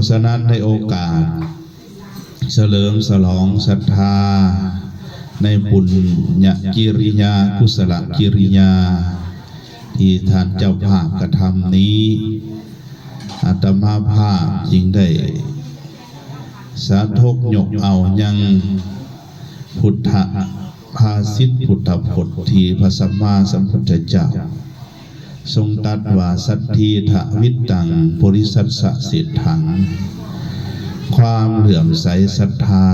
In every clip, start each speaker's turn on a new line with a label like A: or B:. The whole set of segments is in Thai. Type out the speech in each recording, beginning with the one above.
A: ราะฉะนั้นในโอกาส เฉลิมฉลองศรัทธา ในบุญญกิริยากุศลกิริยา ที่ท่านเจ้าภาพกระทำนี้อาตมาภาพจึงได้ สาธกยกเอายังพุทธภาสิทธพุทธพจน์ที่พระสัมมาสัมพุทธเจ้า ทรงตัดว่าสัทธีทวิตตังบริสัทสะเสถัง ความเหลื่อมใสศรัทธา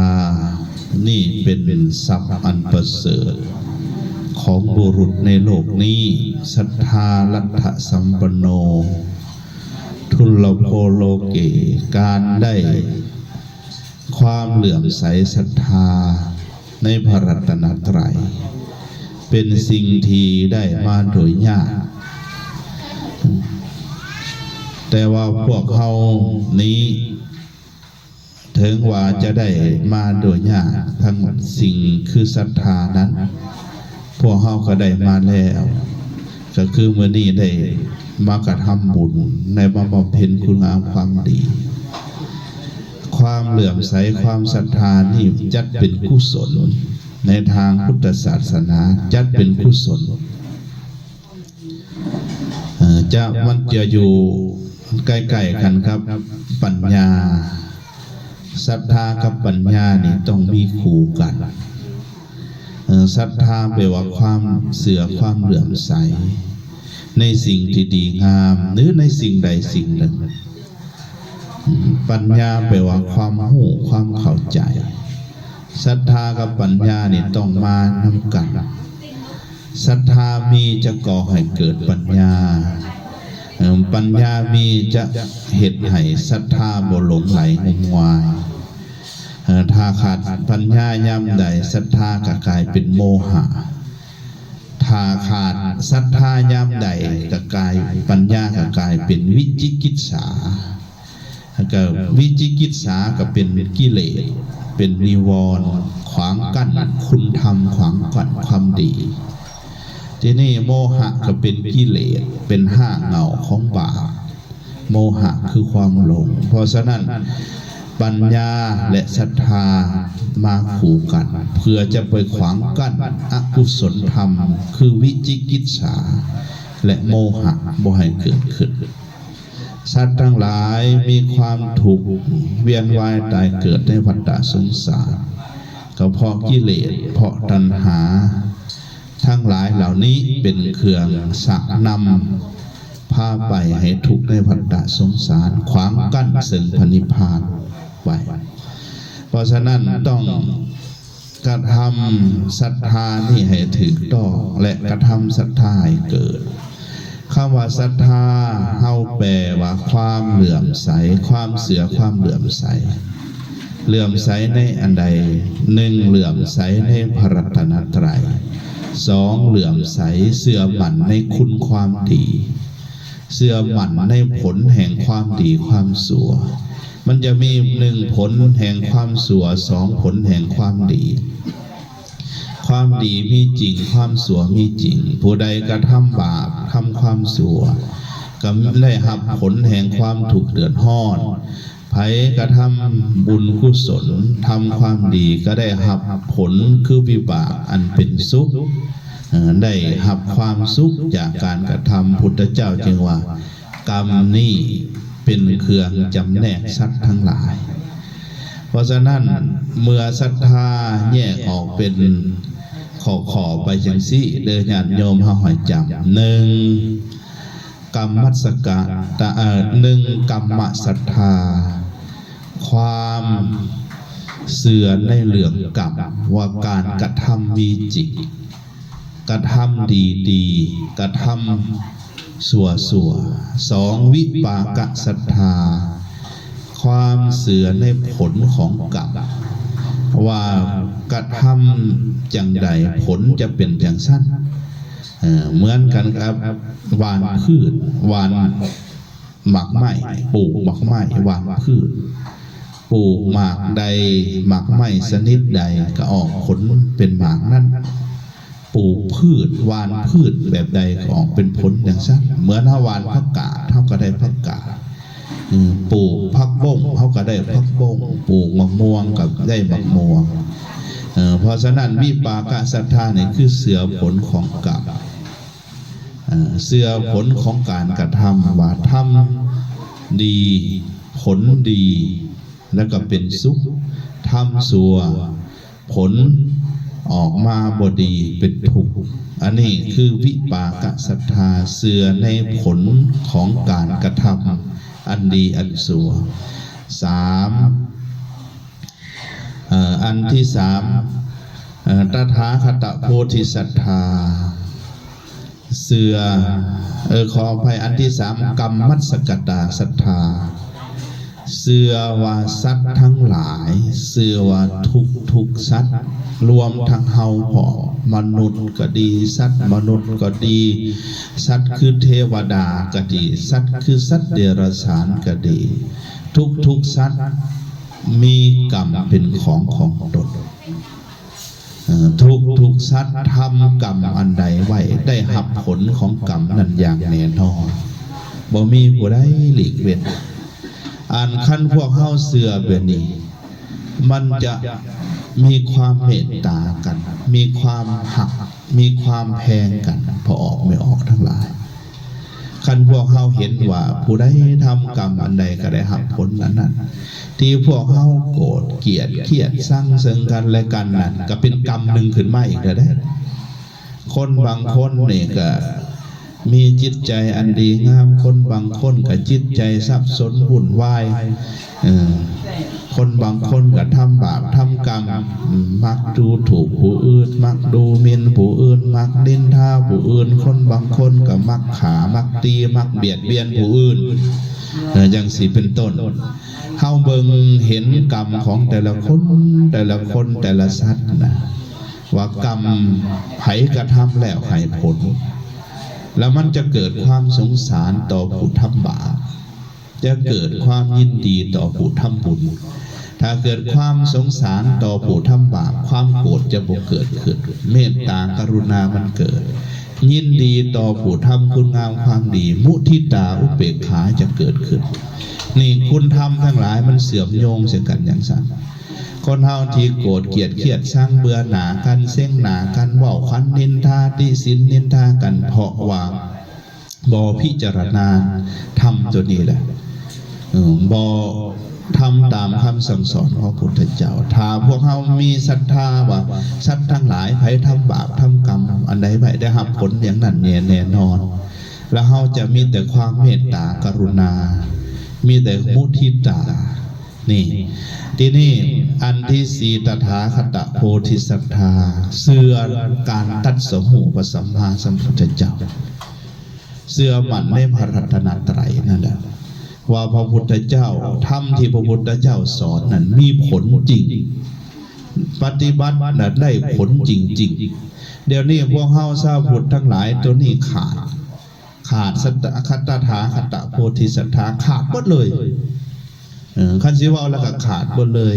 A: นี่เป็นทรัพย์อันประเสริฐ ของบุรุษในโลกนี้ศรัทธาลัทธสัมปโน ทุลโภโลเกการได้ ความเหลื่อมใสศรัทธาในพระรัตนตรัย เป็นสิ่งที่ได้มาโดยยาก แต่ว่าพวกเขานี้ ถึงว่าจะได้มาโดยยากทั้งสิ่งคือศรัทธานั้น พวกเขาก็ได้มาแล้ว ก็คือเมื่อนี้ได้มากระทำบุญในบำเพ็ญคุณงามความดี ความเหลื่อมใสความศรัทธานี่จัดเป็นกุศล ในทางพุทธศาสนาจัดเป็นกุศลเอ่อจะมันจะอยู่ ใกล้ๆกันครับ ปัญญาศรัทธากับปัญญานี่ต้องมีคู่กันเอ่อศรัทธาแปลว่าความเสื่อความเหลื่อมใส ในสิ่งที่ดีงาม หรือในสิ่งใดสิ่งหนึ่ง ปัญญาแปลว่าความหู้ความเข้าใจศรัทธากับปัญญานี่ต้องมานำกันศรัทธามีจะก่อให้เกิดปัญญาเอิ่ม ปัญญามีจะเหตุให้ศรัทธาบ่หลงไหลงมงายถ้าขาดปัญญาย่ำใดศรัทธาก็กลายเป็นโมหะถ้าขาดศรัทธายามใดก็กลายปัญญาก็กลายเป็นวิจิกิจฉาแล้วก็วิจิกิจฉาก็เป็นกิเลสเป็นนิวรณ์ขวางกั้นคุณธรรมขวางกั้นความดี ที่นี่โมหะก็เป็นกิเลสเป็นห้าเงาของบาปโมหะคือความหลง เพราะฉะนั้นปัญญาและศรัทธามาขู่กัน เพื่อจะไปขวางกั้นอกุศลธรรม คือวิจิกิจฉาและโมหะบ่ให้เกิดขึ้นสัตว์ทั้งหลายมีความถูกเวียนว่ายตายเกิดในวัฏสงสารก็เพราะกิเลสเพราะตัณหา ทั้งหลายเหล่านี้เป็นเครื่องสักนำพาไปให้ทุกข์ในวัฏสงสารขวางกั้นซึ่งพนิพานไว้เพราะฉะนั้นต้องกระทำศรัทธานี่ให้ถึกต้องและกระทำศรัทธาให้เกิดคำว่าศรัทธาเฮาแปลว่าความเหลื่อมใส ความเสือความเหลื่อมใส เหลื่อมใสในอันใดหนึ่งเหลื่อมใสในพระรัตนตรัย สองเหลื่อมใสเสื่อมหมั่นในคุณความดี เสื่อมหมั่นในผลแห่งความดีความสัว มันจะมีหนึ่งผลแห่งความสัวสองผลแห่งความดี ความดีมีจริงความสัวมีจริง ผู้ใดกระทำบาปทำความสัวก็ได้รับผลแห่งความถูกเดือดร้อน ผกระทำบุญกุศลทำความดีก็ได้รับผลคือวิบากอันเป็นสุขได้รับความสุขจากการกระทำพุทธเจ้าจึงว่า กรรมนี้เป็นเครื่องจำแนกสัตว์ทั้งหลาย เพราะฉะนั้นเมื่อศรัทธาแยกออกเป็นขอขอไปจังซี่เดินญาติโยมเฮาหอยจำหนึ่งกรรมัสกะตะเอ่หนึ่งกรรมศรัทธา ความเสื่อในเรื่องกรรมว่าการกระทำมีจริงกระทำดีดีๆกระทำสัวสัวสองวิปากศรัทธา ความเสื่อในผลของกรรมว่ากระทำจังใดผลจะเป็นอย่างสั้นเอ่อเหมือนกันครับหวานพืชหวานหมักไม้ปลูกหมักไม้หวานพืช ปลูกหมากใดหมากไม้ชนิดใดก็ออกผลเป็นหมากนั้นปลูกพืชหวานพืชแบบใดก็ออกเป็นผลอย่างนั้นเหมือนถ้าหวานผักกาดเท่าก็ได้ผักกาดปลูกพักบ้งเขาก็ได้พักบ้งปลูกมะม่วงกับได้มะม่วงเพราะฉะนั้นวิปากศรัทธาเนี่ยคือเสือผลของกรรมเอ่อเสือผลของการกระทำว่าทำดีผลดี แล้วก็เป็นสุขทำสัว ผลออกมาบดีเป็นทุกข์อันนี้คือวิปากศรัทธาเสื่อในผลของการกระทำอันดีอันสัวสามอันที่สามตถาคตโพธิศรัทธา เสือเออขออภัยอันที่สามกรรมมัสกตาศรัทธา เสือว่าสัตว์ทั้งหลาย เสือว่าทุกทุกสัตว์ รวมทั้งเฮาพอมนุษย์ก็ดี สัตว์มนุษย์ก็ดี สัตว์คือเทวดาก็ดี สัตว์คือสัตว์เดรัจฉานก็ดี ทุกทุกสัตว์มีกรรมเป็นของของตนทุกทุกสัตว์ทำกรรมอันใดไว้ได้หับผลของกรรมนั้นอย่างแน่นอนบ่มีผู้ใดหลีกเว้น อ่านขั้นพวกเฮาเสือแบบนี้ มันจะมีความเมตตากัน มีความหัก มีความแพงกัน พอออกไม่ออกทั้งหลายคันพวกเฮาเห็นว่า ผู้ใดทำกรรมอันใดก็ได้หักผลนั้นนั้นที่พวกเฮาโกรธเกลียดเครียดสร้างเสริงกันและกันนั่นก็เป็นกรรมหนึ่งขึ้นมาอีกแล้วได้ คนบางคนนี่ก็ มีจิตใจอันดีงามคนบางคนกับจิตใจสับสนวุ่นวายคนบางคนก็ทำบาปทำกรรม มักดูถูกผู้อื่น มักดูหมินผู้อื่น มักดินท่าผู้อื่น คนบางคนก็มักขา มักตี มักเบียดเบียนผู้อื่นอย่างสีเป็นต้นเฮาเบิงเห็นกรรมของแต่ละคนแต่ละคนแต่ละสัตว์นะว่ากรรมไผกระทำแล้วไผผล แล้วมันจะเกิดความสงสารต่อผู้ทำบาปจะเกิดความยินดีต่อผู้ทำบุญ ถ้าเกิดความสงสารต่อผู้ทำบาปความโกรธจะบ่เกิดขึ้น เมตตากรุณามันเกิด ยินดีต่อผู้ทำคุณงามความดี มุทิตาอุเบกขาจะเกิดขึ้น นี่คุณทำทั้งหลายมันเสื่อมโยงเสียกันอย่างสั้น คนเฮาที่โกรธเกลียดเครียดสร้างเบื่อหนากันเส้งหนากันเว่าคันนินทาติสินนินทากันเพราะว่าบอพิจารณาทำตัวนี้แหละเออบอทำตามคำสั่งสอนของพุทธเจ้า ถ้าพวกเฮามีศรัทธาว่าสัตว์ทั้งหลายไผทำบาปทำกรรม อันใดไผได้รับผลอย่างนั้นแน่แน่นอน แล้วเฮาจะมีแต่ความเมตตากรุณา มีแต่มุทิตา นี่ ที่นี่อันที่สีตถาคตโพธิสัตธาเสื่อการตัดสหูปสัมมาสัมพุทธเจ้า เสื่อมันในพระรัตนตรัยนั่นแหละว่าพระพุทธเจ้าทำที่พระพุทธเจ้าสอนนั้นมีผลจริง ปฏิบัตินั้นได้ผลจริง ๆ เดี๋ยวนี้พวกเฮาชาวพุทธทั้งหลายตัวนี้ขาด ขาดสัตตคตถาคตโพธิสัตธาขาดหมดเลย เออคันสิว่าแล้วก็ขาดหมดเลย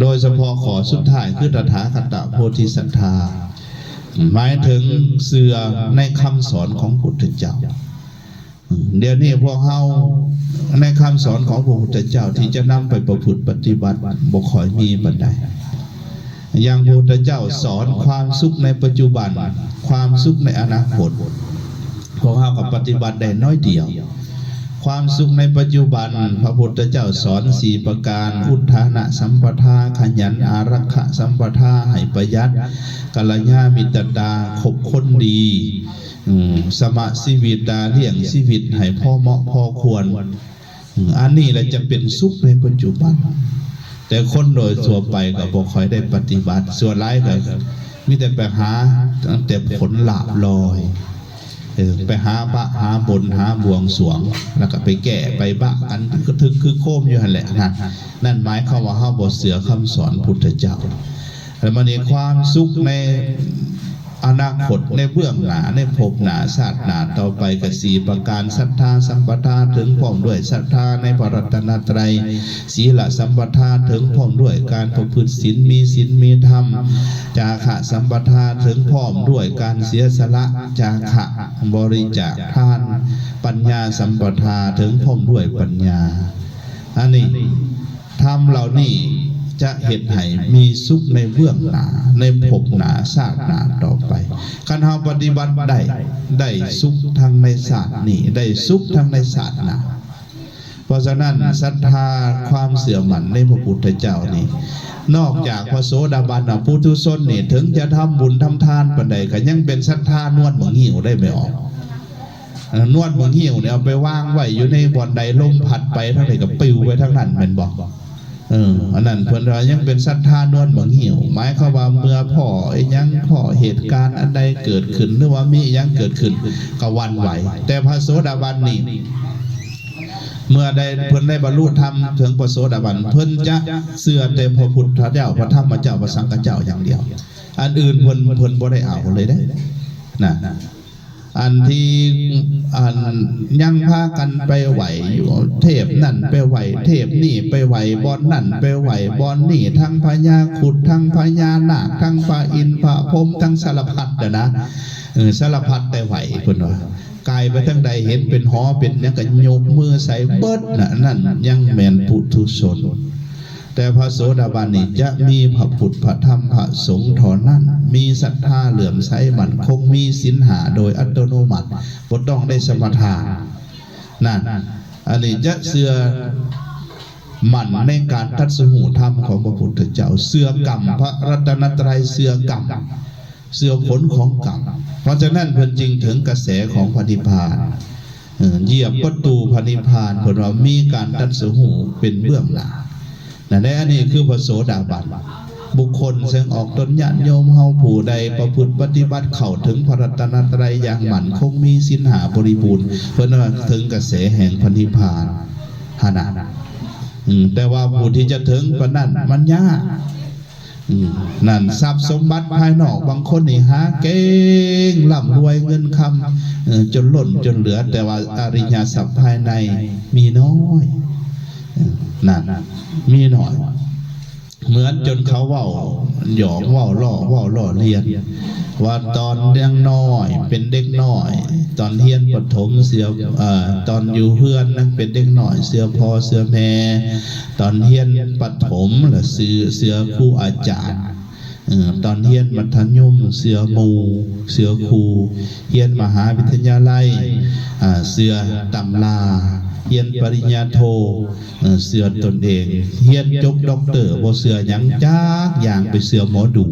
A: โดยเฉพาะขอสุดท้ายคือตถาคตโพธิสัตธาหมายถึงเสือในคำสอนของพุทธเจ้า เดี๋ยวนี้พวกเฮาในคำสอนของพระพุทธเจ้าที่จะนำไปประพฤติปฏิบัติบ่คอยมีบันไดอย่างพระพุทธเจ้าสอนความสุขในปัจจุบัน ความสุขในอนาคตพวกเฮากับปฏิบัติได้น้อยเดียว ความสุขในปัจจุบัน พระพุทธเจ้าสอนสี่ประการอุทานะสัมปทาขยันอารักขะสัมปทาให้ประหยัดกัลยามิตรดาคบคนดีสมะชีวิตดาเลี้ยงชีวิตให้พ่อเหมาะพ่อควร อันนี้แหละจะเป็นสุขในปัจจุบัน แต่คนโดยทั่วไปก็บ่ค่อยได้ปฏิบัติ ส่วนร้ายก็มีแต่ไปหาตั้งแต่ผลหลาบลอย ไปหาบะหาบนหาบวงสวง แล้วก็ไปแก่ไปบะกันก็ถึงคือโคมอยู่หันแหละนะนั่นหมายความว่าเฮาบ่เสือคำสอนพุทธเจ้าแล้วมันนี่ความสุขใน อนาคตในเบื้องหน้าในภพหน้าชาติหน้าต่อไปกสีประการศรัทธาสัมปทาถึงพร้อมด้วยศรัทธาในพระรัตนตรัยศีลสัมปทาถึงพร้อมด้วยการประพฤติศีลมีศีลมีธรรม จาคะสัมปทาถึงพร้อมด้วยการเสียสละจาคะบริจาคทาน ปัญญาสัมปทาถึงพร้อมด้วยปัญญาอันนี้ทำเหล่านี้ จะเห็นให้มีสุขในเบื้องหนาในภพหนาชาติหนาต่อไปคันเฮาปฏิบัติได้ได้สุขทางในศาสตร์นี้ได้สุขทางในศาสตร์หนาเพราะฉะนั้นศรัทธาความเสื่อมมันในพระพุทธเจ้านี่นอกจากพระโสดาบันผู้ทุชนนี่ถึงจะทำบุญทำทานปานใดก็ยังเป็นศรัทธานวดหมองหิวได้ไม่ออกนวดหมองหิวเนี่ยเอาไปวางไว้อยู่ในบ่อนใดลมพัดไปทั้งไหนก็ปิวไปทั้งนั้นแมันบอก เอออันนั้นเพิ่นว่ายังเป็นศรัทธานวดหมองหิวหมายความว่าเมื่อพ่อยังพ่อเหตุการณ์อันใดเกิดขึ้นหรือว่ามียังเกิดขึ้นก็วันไหว แต่พระโสดาบันนี่เมื่อได้เพิ่นได้บรรลุธรรมถึงพระโสดาบันเพิ่นจะเสื่อแต่พระพุทธเจ้าพระธรรมเจ้าพระสังฆเจ้าอย่างเดียว อันอื่นเพิ่นเพิ่นบ่ได้เอาเลยได้นะ อันที่อันยังพากันไปไหวอยู่เทพนั่นไปไหว เทพนี่ไปไหวบอนนั่นไปไหวบอนนี่ทั้งพญาขุดทั้งพญานาคทั้งพระอินทร์พระพรหมทั้งสารพัดเดนะเออสารพัดแต่ไหวเพิ่นว่ากายไปทั้งใดเห็นเป็นหอเป็นหยังก็ยกมือใส่เบิดน่ะนั่นยังแมนปุถุชน แต่พระโสดาบันนี่จะมีพระพุทธพระธรรมพระสงฆ์เทอนั้นมีศรัทธาเหลื่อมใสมันคงมีสินหาโดยอัตโนมัติบ่ต้องได้สมทานนั่นอันนี้จะเสือมันในการทัศหูธรรมของพระพุทธเจ้าเสือกรรมพระรัตนตรัยเสือกรรมเสือผลของกรรมเพราะฉะนั้นเพิ่นจึงถึงกระแสของพระนิพพานเออเหยียบประตูพระนิพพานเพิ่นว่ามีการตัดสหูเป็นเบื้องหน้า นั่นแหละอันนี้คือพระโสดาบันบุคคลซึ่งออกตนญาติโยมเฮาผู้ใดประพฤติปฏิบัติเข้าถึงพระรัตนตรัยอย่างหมั่นคงมีสินหาบริบูรณ์เพิ่นว่าถึงกระแสแห่งพระนิพานหานะแต่ว่าผู้ที่จะถึงปานนั้นมันยากนั่นทรัพย์สมบัติภายนอกบางคนนี่หาเก่งร่ำรวยเงินคำจนหล่นจนเหลือ แต่ว่าอริยทรัพย์ภายในมีน้อย นั่นมีหน่อย เหมือนจนเขาเว่าหยอกเว่าล่อเว่าล่อเรียน ว่าตอนยังน้อย เป็นเด็กน้อย ตอนเทียนปฐมเสือเอ่อตอนอยู่เพื่อนนั่นเป็นเด็กน้อยเสือพอเสือแม่ตอนเทียนปฐมหรือเสือเสือครูอาจารย์ ตอนเฮียนมัธยมเสือหมู เสือครูเฮียนมหาวิทยาลัยเสือตำลาเฮียนปริญญาโทเสือตนเองเฮียนจบด็อกเตอร์บ่เสือยังจ้าอย่างไปเสือหมอดู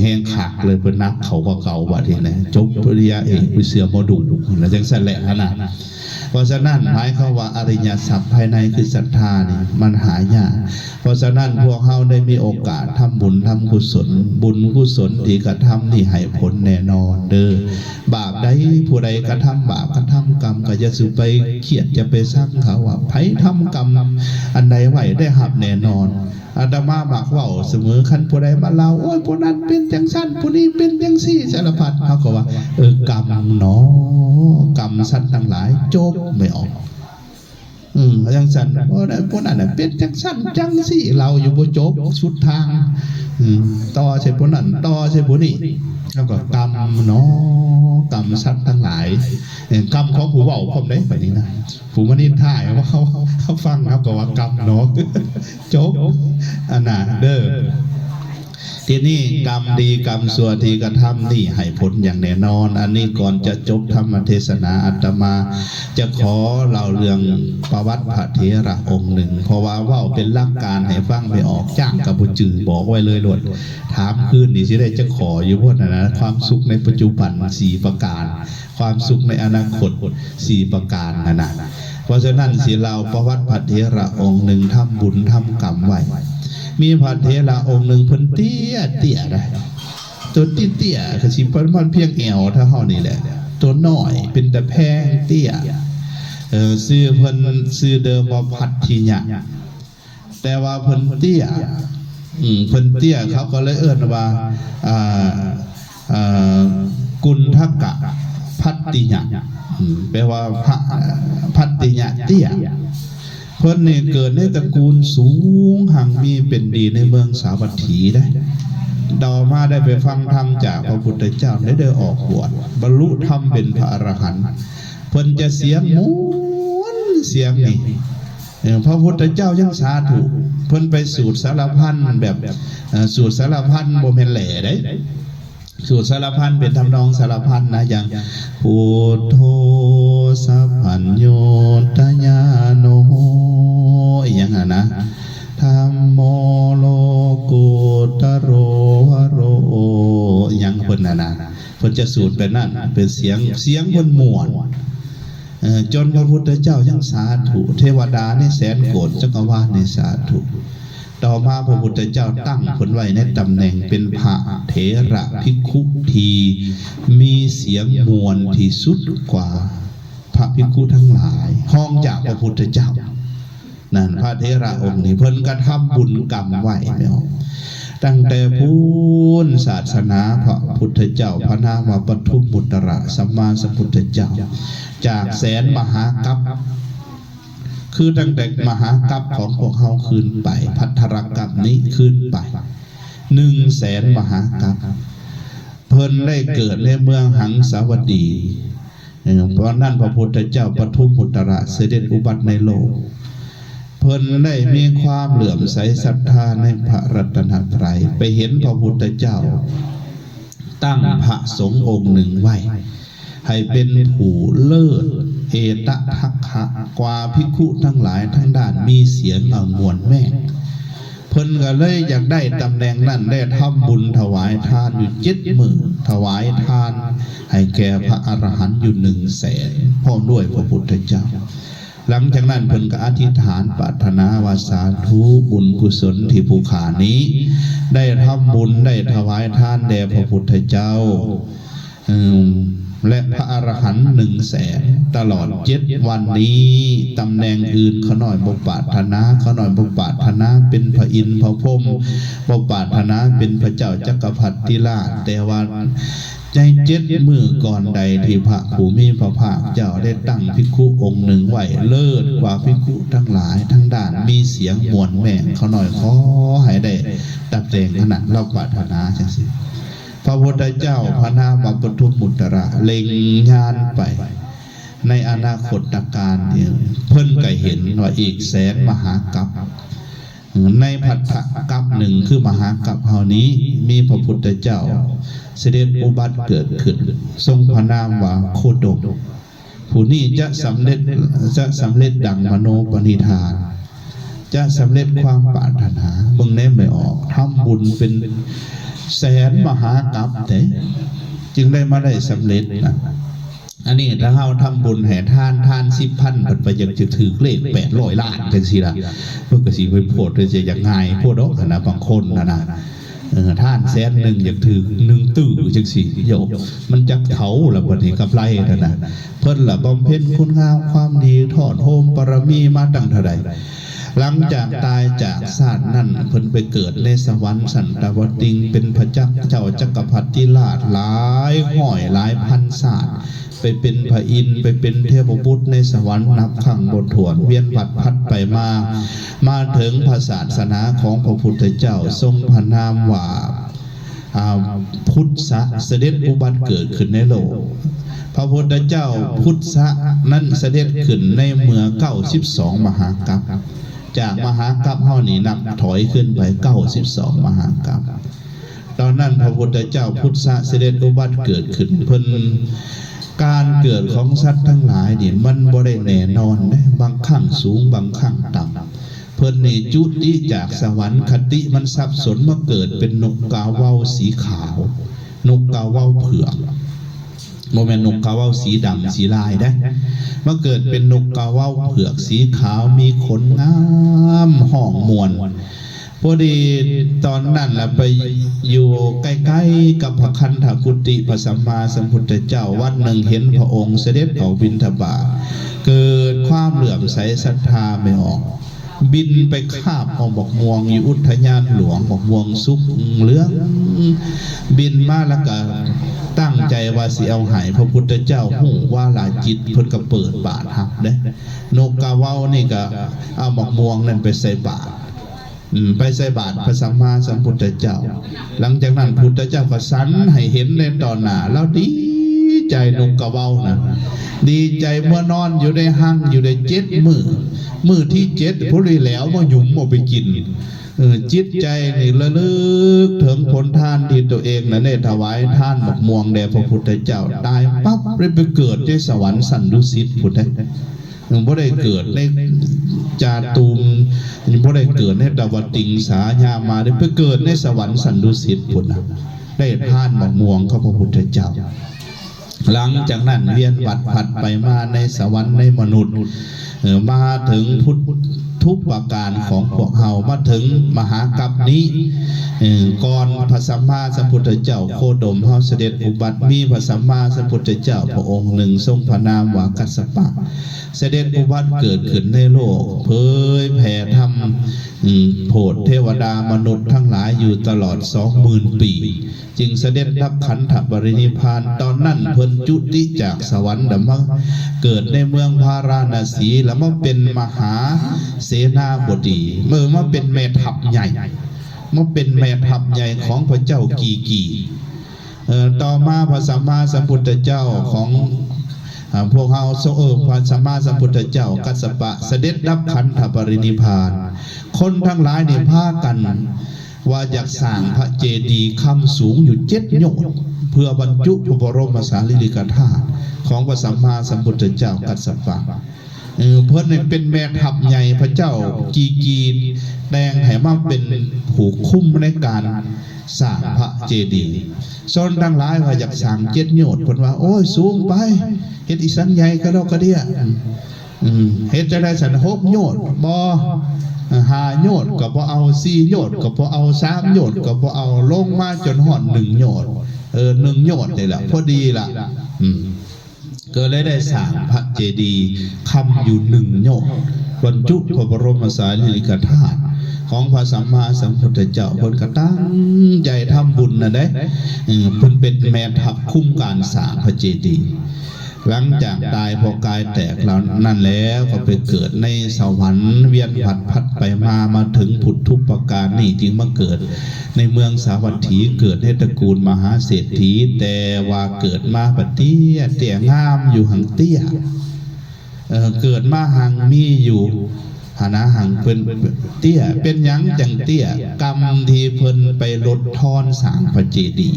A: แห้งขักเลยเป็นนักเขาก็เก่าบัดนี้นะจบปริญญาเอกไปเสือโมดุแล้วจังสั่นแหละขนาดเพราะฉะนั้นหมายเขามว่าอริยสัพภายในคือศรัทธานี่มันหายาก เพราะฉะนั้นพวกเขาได้มีโอกาสทำบุญทำกุศล บุญกุศลที่กระทำนี่ให้ผลแน่นอนเด้อบาปใดผู้ใดกระทำบาปกระทำกรรมก็จะสุไปเครียดจะไปสร้างเขาว่าไผทำกรรมอันใดไหวได้หับแน่นอนอาตมามักเว้าเสมอคันผู้ใดมาเล่าโอ้ยผู้นั้นเป็นจังสั้นผู้นี้เป็นจังซี่สารพัดเขาก็ว่าเออกรรมเนาะกรรมสั้นทั้งหลายจบไม่ออก อืมจังสั้นโอ้ยผู้นั้นเป็นจังสั้นจังซี่ เราอยู่บ่จบสุดทาง อืมต่อใช่ผู้นั้นต่อใช่ผู้นี้แล้วก็กรรมเนาะกรรมสัตว์ทั้งหลายกรรมของผู้เว้าพร้อมได้แบบนี้นะผู้มานินท่ายว่าเขาเขาฟังครับก็ว่ากรรมเนาะจบอันน่ะเด้อ ทีนี้กรรมดีกรรมสัวที่กระทำนี่ให้ผลอย่างแน่นอน อันนี้ก่อนจะจบธรรมเทศนาอาตมา จะขอเล่าเรื่องประวัติพระเถระองค์หนึ่ง เพราะว่าเว่าเป็นหลักการให้ฟังไปออกจ้างกับบุจือบอกไว้เลยหลดถามคืนนี่สิได้จะขออยู่พวกนั้นนะความสุขในปัจจุบันสี่ประการ ความสุขในอนาคตสี่ประการนะนะเพราะฉะนั้นสิเราประวัติพระเถระองค์หนึ่งทำบุญทำกรรมไว้ มีพระเถระองค์หนึ่งเพิ่นเตี้ยเตี้ยได้ตัวเตี้ยๆก็สิประมาณเพียงแอวเท่าเฮานี่แหละ ตัวน้อยเป็นตะแพงเตี้ยเออซื้อเพิ่นซื้อเดิมว่าพัดทีหยะแต่ว่าเพิ่นเตี้ยอืมเพิ่นเตี้ยเขาก็เลยเอิ้นว่าอ่าอ่อกุณทกะพัตติยะอืมแปลว่าพระพัตติยะเตี้ย เพิ่นนี่เกิดในตระกูลสูงหังมีเป็นดีในเมืองสาวัตถีได้ดอมาได้ไปฟังธรรมจากพระพุทธเจ้าได้เดินออกบวชบรรลุธรรมเป็นพระอรหันต์เพิ่นจะเสียงม้วนเสียงนี่พระพุทธเจ้ายังสาธุเพิ่นไปสูตรสารพันแบบสูตรสารพันบ่แม่นแหล่ได้ สูตรสารพันเป็นทำนองสารพันนะอย่างพุทโธสัพพัญโยตญาโนอย่างนั้นนะธรรมโมโลกุตโรวโรอย่างเพิ่นน่ะนะเพิ่นจะสูตรเป็นนั่นเป็นเสียงเสียงเพิ่นม่วนจนพระพุทธเจ้ายังสาธุ เทวดาในแสนโกรธจักรวาลในสาธุ ต่อมาพระพุทธเจ้าตั้งผลไว้ในตำแหน่งเป็นพระเถระภิกขุที มีเสียงมวลที่สุดกว่า พระภิกขุทั้งหลายห้องจากพระพุทธเจ้านั่นพระเถระองค์นี้เพิ่นกระทำบุญกรรมไว้ไม่ออกตั้งแต่พูนศาสนาพระพุทธเจ้าพระนามาปทุมมุตระสัมมาสัมพุทธเจ้า จากแสนมหากัป คือตั้งแต่มหากรัปของพวกเขาคืนไป พัทธรกรรมนี้คืนไปหนึ่งแสนมหากรัปเพิ่นได้เกิดในเมืองหังสาวดีเพราะนั่นพระพุทธเจ้าปทุมมุตระเสด็จอุบัติในโลก เพิ่นได้มีความเหลื่อมใสศรัทธาในพระรัตนตรัยไปเห็นพระพุทธเจ้า ตั้งพระสงฆ์องค์หนึ่งไว้ ให้เป็นผู้เลิศ เอตทัคคะกว่าภิกุทั้งหลายทั้งด้านมีเสียงเอามวลแม่งเพิ่นก็เลยอยากได้ตำแหน่งนั้นได้ทำบุญถวายทานอยู่เจ็ดหมื่นถวายทาน ให้แก่พระอรหันต์อยู่หนึ่งแสนพร้อมด้วยพระพุทธเจ้า หลังจากนั้นเพิ่นก็อธิษฐานปรารถนาวาสาธุบุญกุศลที่ภูขานี้ ได้ทำบุญได้ถวายทานแด่พระพุทธเจ้าอืม และพระอรหันต์หนึ่งแสนตลอดเจ็ดวันนี้ตำแหน่งอื่นเขาหน่อยบกปารถนาเขาหน่อยบกปารถนาเป็นพระอินทร์พระพรหมบกปารถนาเป็นพระเจ้าจักรพรรดิราชแต่ว่าใจเจ็ดมือก่อนใดที่พระผู้มีพระภาคเจ้าได้ตั้งภิกขุองค์หนึ่งไว้เลิศกว่าภิกขุทั้งหลายทั้งด้านมีเสียงมวลแม่งเขาหน่อยขอให้ได้ตับแตงขนาดเราปรารถนาจังสิ พระพุทธเจ้าพระนามว่าปทุมมุตระ เล็งญาณไป ในอนาคตการเนี่ยเพิ่นก็เห็นว่าอีกแสนมหากรัปในพัทธกัปหนึ่งคือมหากรัปเฮานี้มีพระพุทธเจ้า เสด็จอุบัติเกิดขึ้น ทรงพระนามว่าโคดมผู้นี้จะสำเร็จจะสำเร็จดังมโนปณิธาน จะสำเร็จความปรารถนาเบิ่งแน่ไม่ออกทำบุญเป็น แสนมหากัปแต่จึงได้มาได้สำเร็จนะอันนี้ถ้าเฮาทำบุญแห่ท่านท่านสิบพันปัจไปยังจะถือเลขแปดร้อยล้านจังสิละเพื่อกสิไปโพดจะอย่างง่ายโพดออกนะบางคนนะนะเออท่านแสนหนึ่งอยากถือหนึ่งตื้อจังสิโยมมันจักเถาละบัดนี้กับไรนั่นนะเพิ่นละบำเพ็ญคุณงามความดีทอดโฮมปรมีมาดังเท่าใด หลังจากตายจากศาสนั่นเพิ่นไปเกิดในสวรรค์สันตวติง เป็นพระเจ้าเจ้าจักรพรรดิราชหลายห้อยหลายพันศาสตร์ไปเป็นพระอินทร์ไปเป็นเทพบุตรในสวรรค์นับครั้งบทถวนเวียนผัดพัดไปมา มาถึงพระศาสนาของพระพุทธเจ้าทรงพระนามว่าพุทธะเสด็จอุบัติเกิดขึ้นในโลก พระพุทธเจ้าพุทธะนั้นเสด็จขึ้นในเมืองเก้าสิบสองมหากรัป จากมหากัปเฮานี่นับถอยขึ้นไปเก้าสิบสองมหากัปตอนนั้นพระพุทธเจ้าพุทธะเสด็จอุบัติเกิดขึ้นเพิ่นการเกิดของสัตว์ทั้งหลายนี่มันบ่ได้แน่นอนนะบางข้างสูงบางข้างต่ำเพิ่นนี่จุติจากสวรรค์คติมันสับสนมาเกิดเป็นนกกาเว้าสีขาวนกกาเว้าเผือก โมเมนนกกาว้าสีดำสีลายได้มาเกิดเป็นนกกาว้าเผือกสีขาวมีขนงามห้องมวนพอดีตอนนั้นแหละไปอยู่ใกล้ๆกับพระคันธกุติพระสัมมาสัมพุทธเจ้าวันหนึ่งเห็นพระองค์เสด็จเขาบินทบาทเกิดความเหลื่อมใสศรัทธาไม่ออก บินไปคาบเอาบอกม่วงอยู่อุทยานหลวงบอกม่วงสุกเหลือง บินมาแล้วก็ตั้งใจว่าสิเอาหายพระพุทธเจ้าหูว่าหลายจิตเพิ่นก็เปิดบาทหักเด้นกกาเว้านี่ก็เอาบอกม่วงนั่นไปใส่บาตรอืมไปใส่บาตรพระสัมมาสัมพุทธเจ้า หลังจากนั้นพุทธเจ้าก็สันให้เห็นในตอนหน้าแล้วดี ใจนงกระเว้านะดีใจเมื่อนอนอยู่ในห้างอยู่ในเจ็ดมือมือที่เจ็ดผู้รีแล้วมาหยุมออกไปกินจิตใจนี่ระลึกถึงผลทานที่ตัวเองนะได้ถวายท่านบักม่วงแด่พระพุทธเจ้าตายปั๊บได้ไปเกิดในสวรรค์สันดุสิตพุทธยังบ่ได้เกิดในจาตุมยังบ่ได้เกิดในดาวติงสาญามาได้ไปเกิดในสวรรค์สันดุสิตพุ่นน่ะได้ท่านมะม่วงของพระพุทธเจ้า หลังจากนั้นเวียนวัดผัดไปมาในสวรรค์ในมนุษย์มาถึงพุทธ ทุกประการของพวกเฮามาถึงมหากรรมนี้ก่อนพระสัมมาสัมพุทธเจ้าโคดมเฮาเสด็จอุบัติมีพระสัมมาสัมพุทธเจ้าพระองค์หนึ่งทรงพระนามว่ากัสสปะ เสด็จอุบัติเกิดขึ้นในโลก เผยแผ่ธรรมโปรดเทวดามนุษย์ทั้งหลายอยู่ตลอดสองหมื่นปี จึงเสด็จรับขันธบรินิพานตอนนั้นเพิ่นจุติจากสวรรค์ดำมังเกิดในเมืองพาราณสีแล้วมาเป็นมหาเสนาบดีเมื่อมาเป็นแม่ทัพใหญ่มาเป็นแม่ทัพใหญ่ของพระเจ้ากีกีต่อมาพระสัมมาสัมพุทธเจ้าของพวกเฮาทรงเออพระสัมมาสัมพุทธเจ้ากัสสปะเสด็จรับขันธปรินิพาน คนทั้งหลายนี่พากันว่าอยากสร้างพระเจดีย์คำสูงอยู่เจ็ดโยชน์เพื่อบรรจุพระบรมสารีริกธาตุของพระสัมมาสัมพุทธเจ้ากัสสปะ เออเพื่อนเป็นแม่ทัพใหญ่พระเจ้ากีกีแดงแถมมาเป็นผู้คุ้มในการสร้างพระเจดีย์ส่วนทั้งหลายว่าอยากสร้างเจ็ดโยชน์เพิ่นว่า โอ้ยสูงไปเฮ็ดอีสันใหญ่ก็ดอกกระเดียเฮ็ดจะได้สันหกโยชน์บ่หาโยชน์ก็บ่เอาสี่โยชน์ก็บ่เอาสามโยชน์ก็บ่เอาลงมาจนหอดหนึ่งโยชน์เออหนึ่งโยชน์นี่ะพอดีล่ะ อืม ก็เลยได้สร้างพระเจดีย์คำอยู่หนึ่งโยกบรรจุพระบรมสารีริกธาตุของพระสัมมาสัมพุทธเจ้าเพิ่นก็ตั้งใจทำบุญนะเด้เออเพิ่นเป็นแม่ทัพคุ้มการสร้างพระเจดีย์ หลังจากตายพอกายแตกแล้วนั่นแล้วก็ไปเกิดในสวรรค์เวียนผัดพัดไปมามาถึงผุดทุกประการนี่จึงมาเกิด ในเมืองสาวัตถีเกิดในตระกูลมหาเศรษฐี แต่ว่าเกิดมาปเตี้ยเตี่ยงามอยู่หังเตี้ยเเกิดมาหังมีอยู่หานะหังเพิ่นเตี้ย เป็นยังจังเตี้ย กรรมทีเพิ่นไปลดทอนสางพระเจดี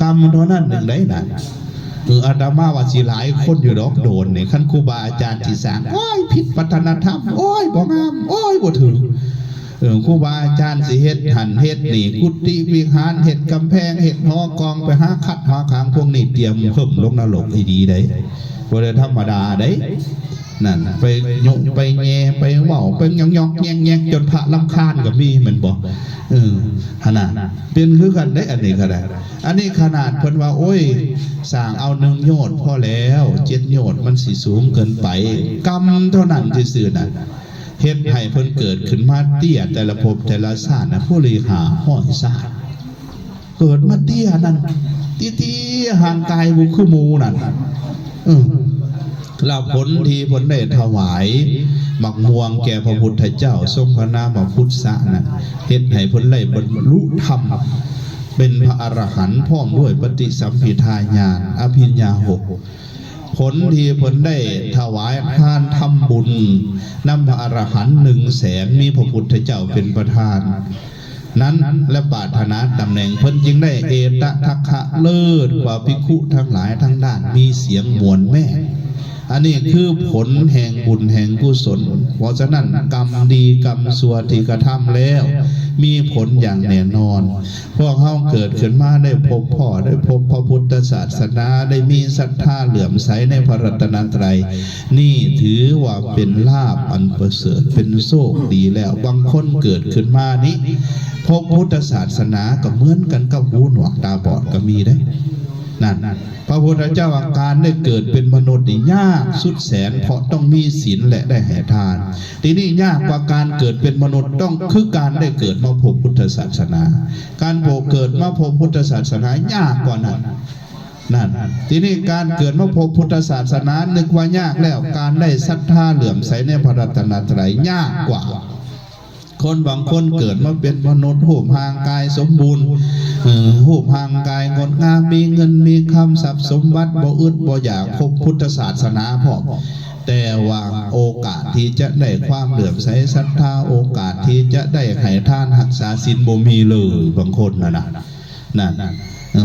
A: กรรมเท่านั้นหนึ่งได้นั่น คืออาตมาว่าสิหลายคนอยู่ดอกโดนเนี่ยขั้นครูบาอาจารย์ที่สางโอ้ยผิดวัฒนธรรมโอ้ยบ่งามโอ้ยบ่ถึงเออครูบาอาจารย์สิเฮ็ดหันเฮ็ดนี่ กุฏิวิหารเฮ็ดกำแพงเฮ็ดหอกองไปหาคัดหาขางพวกนี้เตรียมเพิ่มลงนรกอีดีได้บ่ได้ธรรมดาได้ นั่นไปยกไปแย่ไปเว้าไปยองยองแยงแยงจนพระลำคาญก็มีแมันบ่เออขนาดเป็นคือกันได้อันนี้ก็ได้อันนี้ขนาดเพิ่นว่า โอ้ยสร้างเอาหนึ่งโยชน์พอแล้วเจ็ดโยชน์มันสิสูงเกินไปกรรมเท่านั้นซื่อๆน่ะเฮ็ดให้เพิ่นเกิดขึ้นมาเตี้ยแต่ละภพแต่ละชาตินะผู้ริหาห้อยชาติเกิดมาเตี้ยนั่นเตี้ยห่างกายบุคือหมูนั่นเออ ล้วผลทีผลได้ถวาย หมักม่วงแก่พระพุทธเจ้า ทรงพระนามพุทธะนะเฮ็ดให้ผลได้บรรลุธรรม เป็นพระอรหันต์พร้อมด้วยปฏิสัมพิทาญาณอภิญญาหกผลทีผลได้ถวายทานทำบุญนำพระอรหันต์หนึ่งแสนมีพระพุทธเจ้าเป็นประธานนั้นและปาถนาตำแหน่งเพิ่นจึงได้เอตทัคคะเลิศกว่าภิกขุทั้งหลายทั้งด้านมีเสียงมวลแม่ อันนี้คือผลแห่งบุญแห่งกุศล เพราะฉะนั้นกรรมดีกรรมสัวที่กระทำแล้ว มีผลอย่างแน่นอน พวกเขาเกิดขึ้นมาได้พบพ่อได้พบพระพุทธศาสนาได้มีศรัทธาเหลื่อมใสในพระรัตนตรัย นี่ถือว่าเป็นลาบอันประเสริฐเป็นโชคดีแล้วบางคนเกิดขึ้นมานี้พบพุทธศาสนาก็เหมือนกันกับหูหนวกตาบอดก็มีได้ นั่นพระพุทธเจ้าอาการได้เกิดเป็นมนุษย์นี่ยากสุดแสนเพราะต้องมีศีลและได้แห่ทาน ทีนี้ยากกว่าการเกิดเป็นมนุษย์ต้องคือการได้เกิดมาพบพุทธศาสนา การโผเกิดมาพบพุทธศาสนายากกว่านั้นนั่นทีนี้การเกิดมาพบพุทธศาสนานึกว่ายากแล้วการได้ศรัทธาเหลื่อมใสในพระรัตนตรัยยากกว่า คนบางคนเกิดมาเป็นมนุษย์หูห่างกายสมบูรณ์หูห่างกายงดงามมีเงินมีคำทรัพย์สมบัติบ่อึดบ่อยากพบพุทธศาสนาพร้อมแต่ว่าโอกาสที่จะได้ความเหลื่อมใสศรัทธาโอกาสที่จะได้ไห้ท่านหักษาศีลบ่มีเลยบางคนนะนะนั่น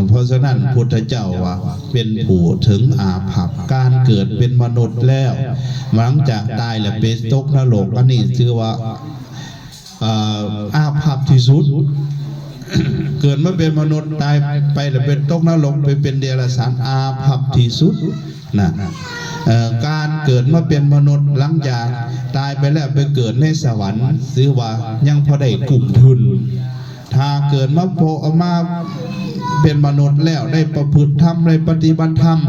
A: เพราะฉะนั้นพุทธเจ้าว่าเป็นผู้ถึงอาภัพการเกิดเป็นมนุษย์แล้ว หลังจากตายแล้วไปตกนรกอันนี้ถือว่า อาภัพที่สุด เกิดมาเป็นมนุษย์ตายไปแล้วเป็นตกนรกไปเป็นเดรัจฉานอาภัพที่สุดนะการเกิดมาเป็นมนุษย์หลังจากตายไปแล้วไปเกิดในสวรรค์ซื้อว่ายังพอได้กลุ่มทุน ถ้าเกิดมาโพออกมาเป็นมนุษย์แล้วได้ประพฤติธรรมได้ปฏิบัติธรรม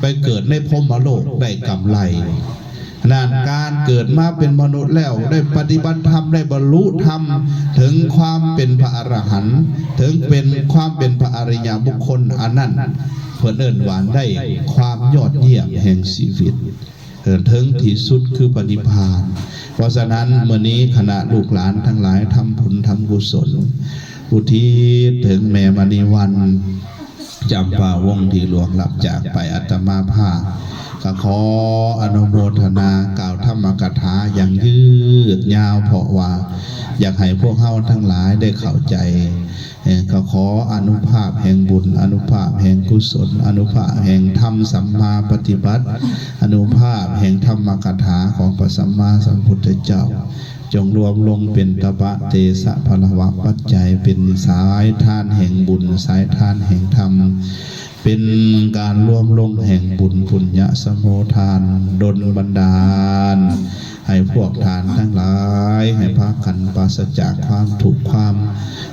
A: ไปเกิดในพรมโลกได้กำไร นั่นการเกิดมาเป็นมนุษย์แล้วได้ปฏิบัติธรรมได้บรรลุธรรม ถึงความเป็นพระอรหันต์ถึงเป็นความเป็นพระอริยบุคคลอันนั้นเพื่อนเอินหวานได้ความยอดเยี่ยมแห่งชีวิตเอินถึงที่สุดคือปฏิพาน เพราะฉะนั้นเมื่อนี้คณะลูกหลานทั้งหลายทำผลทำกุศล อุทิศถึงแม่มณีวันจำป่าวงที่หลวงหลับจากไปอัตมาภาพ ก็ขออนุโมทนากล่าวธรรมกถาอย่างยืดยาวเพราะว่า อยากให้พวกเฮาทั้งหลายได้เข้าใจเอ่อก็ขออนุภาพแห่งบุญ อนุภาพแห่งกุศล อนุภาพแห่งธรรมสัมมาปฏิบัติ อนุภาพแห่งธรรมกถาของพระสัมมาสัมพุทธเจ้า จงรวมลงเป็นตบะเตสะพลวะปัจจัยเป็นสายทานแห่งบุญ สายทานแห่งธรรม เป็นการรวมลงแห่งบุญปุญญสมโภทานดลบันดาล ให้พวกทานทั้งหลาย ให้พากันปราศจากความถูกความ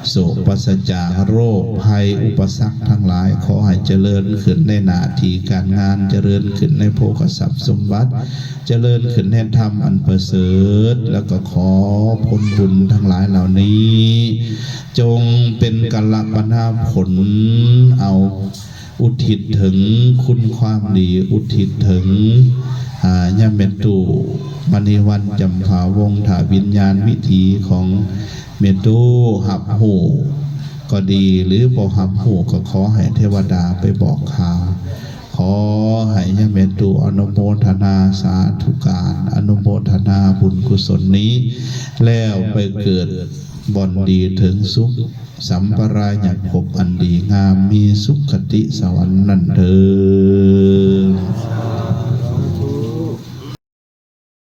A: โศกปราศจากโรคภัยอุปสรรคทั้งหลาย ขอให้เจริญขึ้นในหนาทีการงานเจริญขึ้นในโภคทรัพย์สมบัติ เจริญขึ้นในธรรมอันประเสริฐแล้วก็ขอผลบุญทั้งหลายเหล่านี้ จงเป็นกัลปนาผลเอา อุทิศถึงคุณความดี อุทิศถึงอ่าย่าเมตุมณีวันจำภาวงถาวิญญาณวิถีของเมตุหับหูก็ดีหรือบ่หับหูก็ขอให้เทวดาไปบอกข่าว ขอให้ยะเมตุอนุโมทนาสาธุการ อนุโมทนาบุญกุศลนี้ แล้วไปเกิดบ่อนดีถึงสุข สัมปรายอยากพบอันดีงามมีสุขติสวรรค์นั่นเถิด